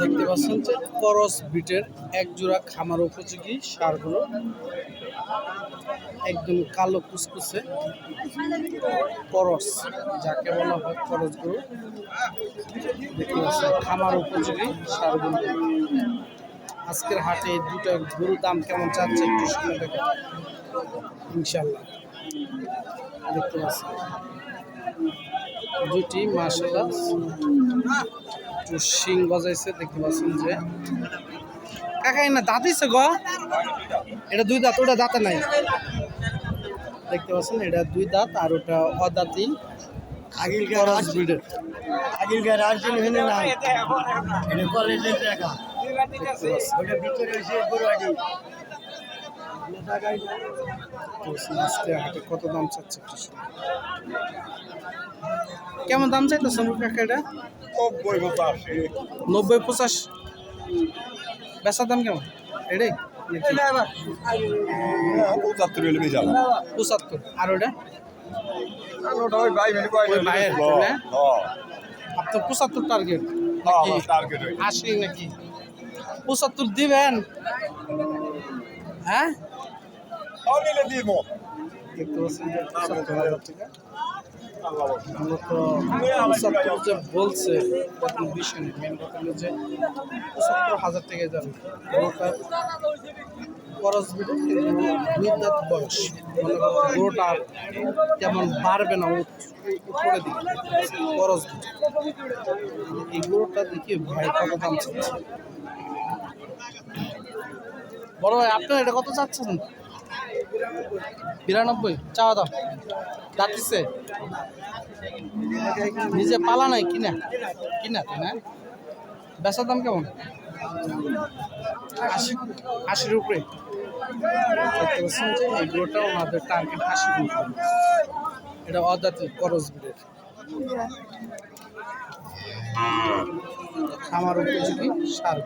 দেখতে পাচ্ছেন যে করস বিটের এক জোড়া খামার উপযোগী সারগুলো একদম কালো কুচকুচে করস, যাকে বলা হয় করস গরু দেখতে পাচ্ছেন খামার উপযোগী সারগুলো। আজকের হাটে দুটো গরুর দাম কেমন চাচ্ছে একটু শুনে দেখেন ইনশাল্লাহ দেখতে পাচ্ছেন। দুটি মাসাল্লাহ একটু শিং গজাইছে দেখতে পাচ্ছেন যে। কাকাই না দাঁতিছে গ। এটা দুই দাঁত ওটা দাঁতে নাই। দেখতে পাচ্ছেন এটা দুই দাঁত আর ওটা অদাঁতি। আগিলকার ব্রিডের। আগিলকার আর্জেন্ট হইলে না। এটা কলেজের পাচ্ছেন। ওটা ভিতরে এসে গরু আগে কত দাম চাচ্ছে। কেমন দাম চাইতেছেন কাকা এটা নব্বই আসে নব্বই পঁচাশ। বেচার দাম কেমন? এটাই? পঁচাত্তর। হলে বেশি পঁচাত্তর আর ওটা আপনার পঁচাত্তর টার্গেট। আশি নাকি? পঁচাত্তর দিবেন? হ্যাঁ? দিব মূলত পঁচাত্তর যে বলছে বিষয় যে হাজার টাকায় যাবে গরুটা বয়স। গরুটা বাড়বে না এই গরুটা কত দাম চাচ্ছে। বড় ভাই, আপনার এটা কত চাচ্ছেন? বিরানব্বই, চাওয়া দাম দাঁতিছে নিজে পালা নাই, কিনা? কিনা তাই না? বেচার দাম কেমন? আশি, আশির উপরে। এগুলোটা ওনাদের টার্গেট আশির উপরে এটা অদাতি করস বিলের খামার উপযোগী সার।